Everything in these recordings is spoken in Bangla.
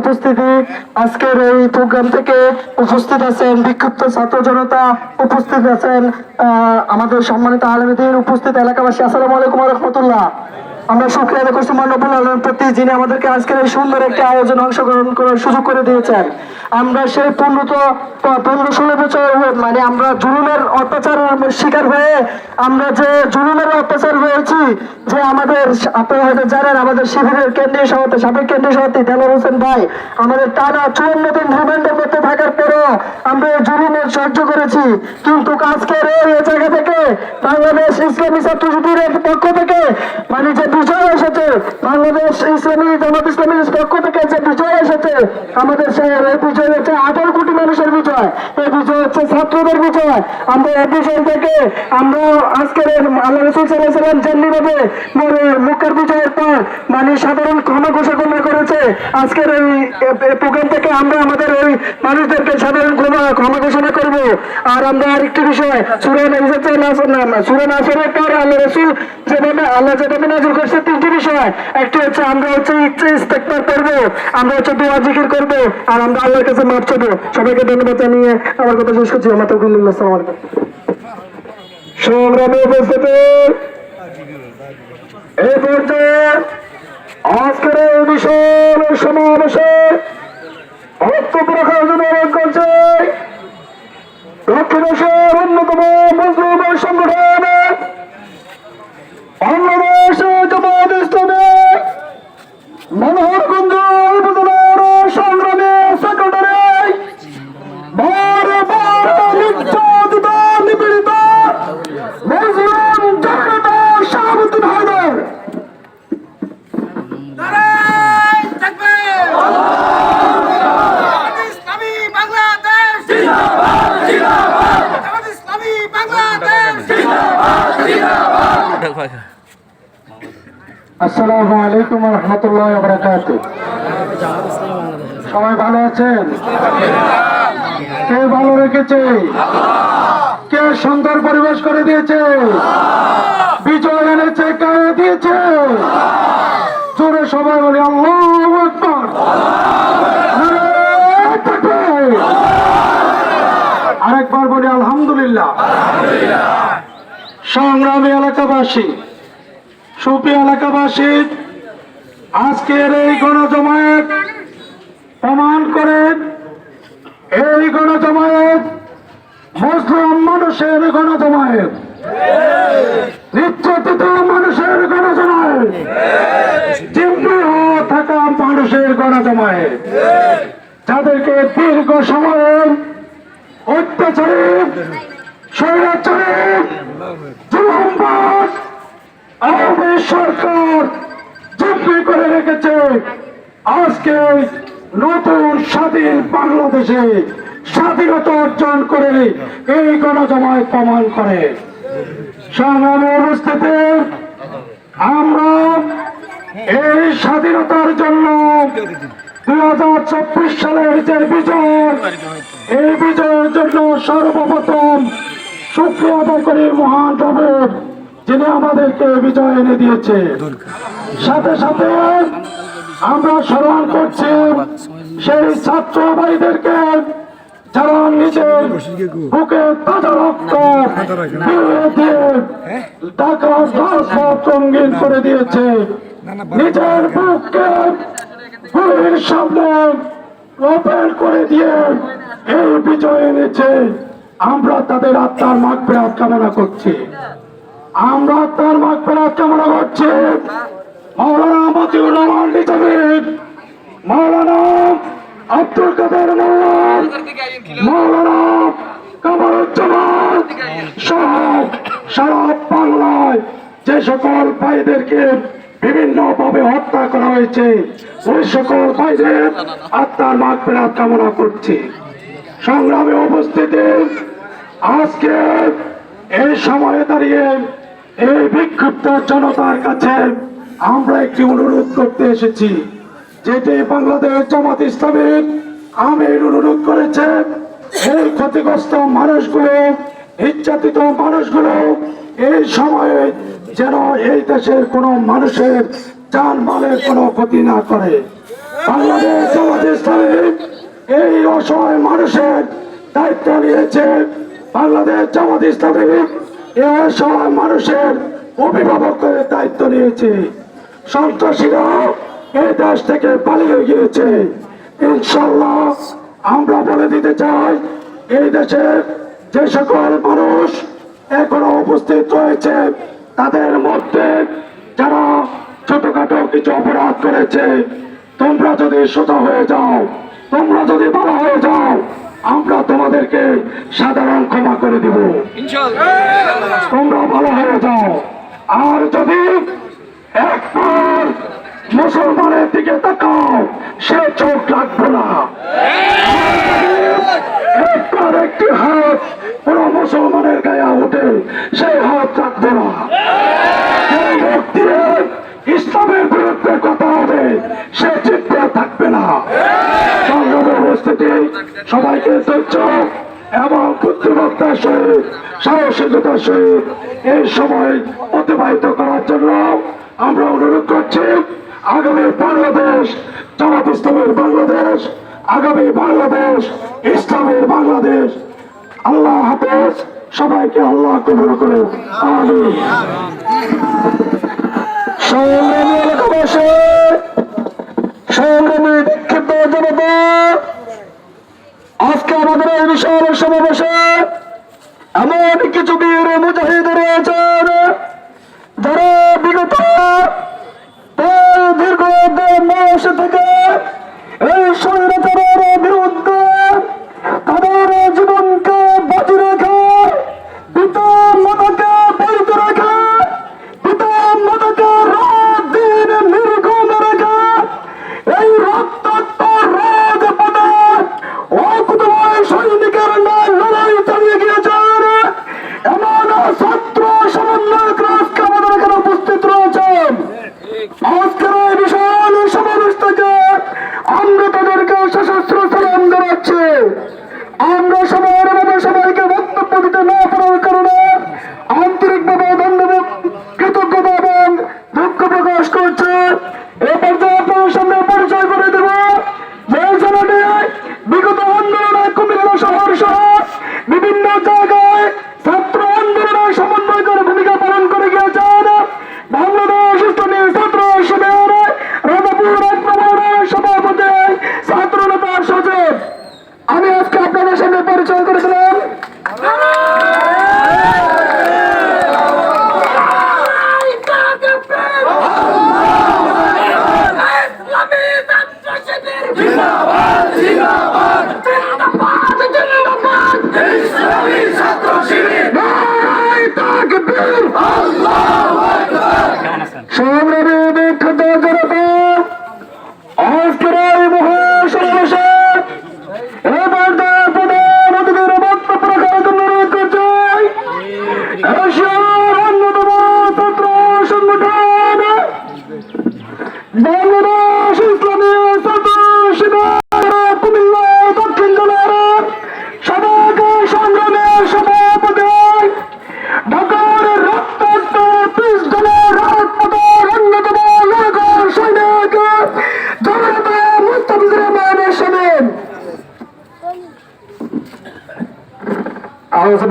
উপস্থিতি। আজকের এই প্রোগ্রাম থেকে উপস্থিত আছেন বিক্ষুব্ধ ছাত্র জনতা, উপস্থিত আছেন আমাদের সম্মানিত আলমীদের উপস্থিত এলাকাবাসী। আসসালামু আলাইকুম রহমতুল্লাহ। আমরা শুক্রিয়া আদায় করছি মানবুল আলমের প্রতি, যিনি আমাদেরকে আজকের এই সুন্দর একটি আয়োজন অংশগ্রহণ করার সুযোগ করে দিয়েছেন। আমরা সেই পনেরো পনেরো ষোলো বছর মানে আমরা জুলুমের অত্যাচারের শিকার হয়ে, আমরা যে জুলুমের অত্যাচার হয়েছি, যে আমাদের আপনারা হয়তো জানেন, আমাদের শিবিরের কেন্দ্রীয় সভাপতি, সাবেক কেন্দ্রীয় সভাপতি দেলোয়ার হোসেন ভাই, আমাদের টানা চুয়ান্ন দিন রিমান্ডের মধ্যে থাকার পরেও আমরা এই জুলুমের সহ্য করেছি। কিন্তু আজকের এই জায়গা থেকে বাংলাদেশ ইসলামী ছাত্র শিবিরের পক্ষ থেকে মানে যে বিজয় এসেছে বাংলাদেশ ইসলামী জামাত ইসলামীর পক্ষ থেকে যে বিজয় এসেছে আমাদের এই বিজয় হচ্ছে আঠারো কোটি মানুষের বিজয়। এই বিজয় হচ্ছে ছাত্রদের বিজয়। আমরা এই বিজয় থেকে আমরা আজকের আল্লাহ রসুল সাল্লাহ সাল্লাম যেমনিভাবে মুখের বিজয়ের পর মানে সাধারণ ক্ষমা ঘোষণা আজকের এই প্রোগ্রাম থেকে আমরা আমাদের এই মানুষদেরকে সাধারণ ক্ষমা ঘোষণা করব। আর আমরা আরেকটি বিষয় সুরান সুরান আসরের পর আল্লাহ রসুল যেভাবে, আল্লাহ যেভাবে নাজির করছে, তিনটি বিষয়। একটি হচ্ছে আমরা হচ্ছে ইচ্ছে ইস্তেকবার করব, আমরা হচ্ছে দোয়া জিকির করব, আর আমরা আল্লাহর কাছে মাপ চাবো। সবাইকে ধন্যবাদ জানিয়ে আমার কথা শেষ করছি। আমার তো আসসালামু সংগ্রামে উপস্থিতি, এই পর্যায়ে আজকের এই বিশাল সমাবেশে দক্ষিণ এশিয়ার অন্যতম মুসলিম সংগঠন আসসালামু আলাইকুম রহমতুল্লাহ বরকাত সবাই ভালো আছেন? কে ভালো রেখেছে? কে সুন্দর পরিবেশ করে দিয়েছে? বিজয় এনেছে কে দিয়েছে? জোরে সবাই বলি, আল্লাহ আকবার! আরেকবার বলি, আলহামদুলিল্লাহ। সংগ্রামী এলাকাবাসী সুপি এলাকাবাসী, আজকের এই গণজমায়েত প্রমাণ করে, এই গণজমায়েত মুসলিম মানুষের গণজমায়েত। নির্যাতিত মানুষের গণজমায়েত। জিম্মি হয়ে থাকা মানুষের গণজমায়েত। যাদেরকে দীর্ঘ সময় অত্যাচারে, স্বৈরাচারে জুলুমবাজ আওয়ামী সরকার চুপি করে রেখেছে। আজকে নতুন স্বাধীন বাংলাদেশে স্বাধীনতা অর্জন করে এই গণজমায় প্রমাণ করে। সংগ্রামে উপস্থিতি, আমরা এই স্বাধীনতার জন্য দুই হাজার চব্বিশ সালের যে বিজয়, এই বিজয়ের জন্য সর্বপ্রথম শুক্রিয়া আদায় করি মহান রবের। যিনি আমাদেরকে বিজয় এনে দিয়েছে। সাথে সাথে আমরা স্মরণ করছি সেই ছাত্র ভাইদেরকে যারা নিজের বুকে তাজা রক্ত ঢাকা করে দিয়েছে। নিজের বুককে গুলির সামনে ওপেন করে দিয়ে এই বিজয় এনেছে। আমরা তাদের আত্মার মাগ কামনা করছি। আমরা তার মাগ ফেরাত কামনা করছি। যে সকল ভাইদেরকে বিভিন্ন ভাবে হত্যা করা হয়েছে, ওই সকল ভাইদের আত্মার মাগ ফেরাত কামনা করছি। সংগ্রামে উপস্থিতি আজকে এই সময়ে দাঁড়িয়ে এই বিক্ষুব্ধ জনতার কাছে আমরা একটি অনুরোধ করতে এসেছি, যেটি বাংলাদেশ জামাত ইসলামের আমির অনুরোধ করেছে, এই ক্ষতিগ্রস্ত মানুষগুলো, নির্যাতিত মানুষগুলো এই সময়ে যেন এই দেশের কোনো মানুষের যান মালের কোনো ক্ষতি না করে। বাংলাদেশ জামাত ইসলামী এই অসহায় মানুষের দায়িত্ব নিয়েছে বাংলাদেশ জামাত ইসলামী। এই অসহায় মানুষের অভিভাবকের দায়িত্ব নিয়েছে। সন্ত্রাসীরা এই দেশ থেকে পালিয়ে গিয়েছে। ইনশাল্লাহ আমরা বলে দিতে চাই, এই দেশের যে সকল মানুষ এখনও উপস্থিত রয়েছে, তাদের মধ্যে যারা ছোটখাটো কিছু অপরাধ করেছে, তোমরা যদি সোজা হয়ে যাও, তোমরা যদি ভালো হয়ে যাও আমরা তোমাদেরকে সাধারণ ক্ষমা করে দিব। তোমরা ভালো হয়ে যাও। আর যদি একবার মুসলমানের দিকে তাকাও সে চোখ রাখব না। একবার একটি হাত কোন মুসলমানের গায়ে ওঠে সেই হাত রাখব না। ইসলামের বিরুদ্ধে কথা হবে সে চিন্তা থাকবে সবাইকে ধৈর্য এবং বুদ্ধিমত্তার সহিত সাহসিকতার সহিত এই সময় অতিবাহিত করার জন্য আমরা অনুরোধ করছি, আগামী বাংলাদেশ, জামাত ইসলামের বাংলাদেশ, আগামী বাংলাদেশ, ইসলামের বাংলাদেশ। আল্লাহ হাফেজ, সবাইকে আল্লাহ কবুল করে সংগ্রামী এলাকাবাসী সংগ্রামী বিক্ষিপ্ত জনতা আজকে আমাদের এই বিশাল সমাবেশে এমন কিছু বীর মুজাহিদ রয়েছেন।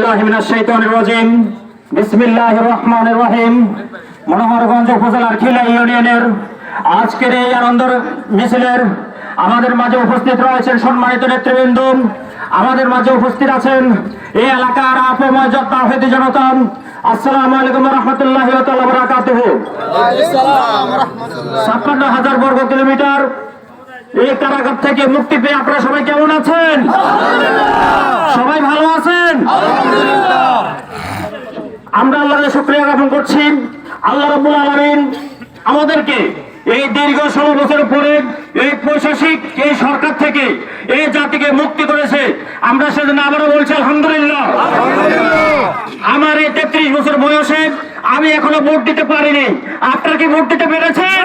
বিল্লাহি মিনাশ শাইতানির রাজিম। বিসমিল্লাহির রহমানির রহিম। মনোহরগঞ্জ উপজেলার খিলা ইউনিয়নের আজকের এই আনন্দ মিছিলের আমাদের মাঝে উপস্থিত রয়েছেন সম্মানিত নেতৃবৃন্দ। আমাদের মাঝে উপস্থিত আছেন এই এলাকার আপময় যত্ন হেদি জনতা আসসালামু আলাইকুম রহমতুল্লাহ ছাপ্পান্ন হাজার বর্গ কিলোমিটার এই কারাগার থেকে মুক্তি পেয়ে আপনারা সবাই কেমন আছেন? সবাই ভালো আছেন? আমরা আল্লাহর শুক্রিয়া জ্ঞাপন করছি। আল্লাহ রাব্বুল আলামিন আমাদেরকে এই দীর্ঘ ষোলো বছর পরে এই প্রশাসিক এই সরকার থেকে এই জাতিকে মুক্তি করেছে। আমরা সেজন্য আবারও বলছি আলহামদুলিল্লাহ। আমার এই তেত্রিশ বছর বয়সে আমি এখনও ভোট দিতে পারিনি। আপনারা কি ভোট দিতে পেরেছেন?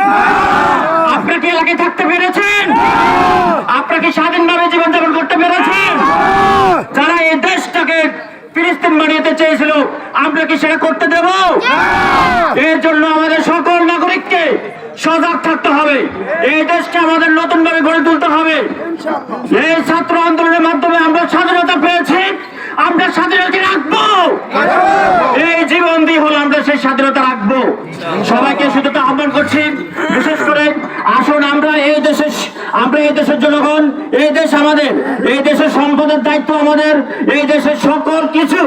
আপনারা কি এলাকায় থাকতে পেরেছেন? আপনারা কি স্বাধীনভাবে জীবনযাপন করতে পেরেছেন? যারা এই দেশটাকে ফিলিস্তিন বানিয়ে চেয়েছিল, আমরা কি সেটা করতে দেব? এর জন্য আমাদের সকল নাগরিককে সজাগ থাকতে হবে। এই দেশকে আমাদের নতুন ভাবে গড়ে তুলতে হবে। এই ছাত্র আন্দোলনের মাধ্যমে আমরা স্বাধীনতা পেয়েছি। আমরা স্বাধীনতা রাখব। এই জীবন সেই স্বাধীনতা রাখব। সবাইকে শুধু তো আহ্বান করছি, বিশেষ করে আসুন আমরা এই দেশের আমরা এই দেশের জনগণ, এই দেশ আমাদের, এই দেশের সম্পদের দায়িত্ব আমাদের, এই দেশের সকল কিছু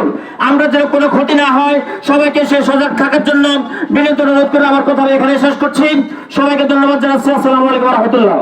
আমরা যেন কোনো ক্ষতি না হয়, সবাইকে সে সজাগ থাকার জন্য বিনীত অনুরোধ করে আমার কথা এখানে শেষ করছি। সবাইকে ধন্যবাদ জানাচ্ছি। আসসালামু আলাইকুম রহমতুল্লাহ।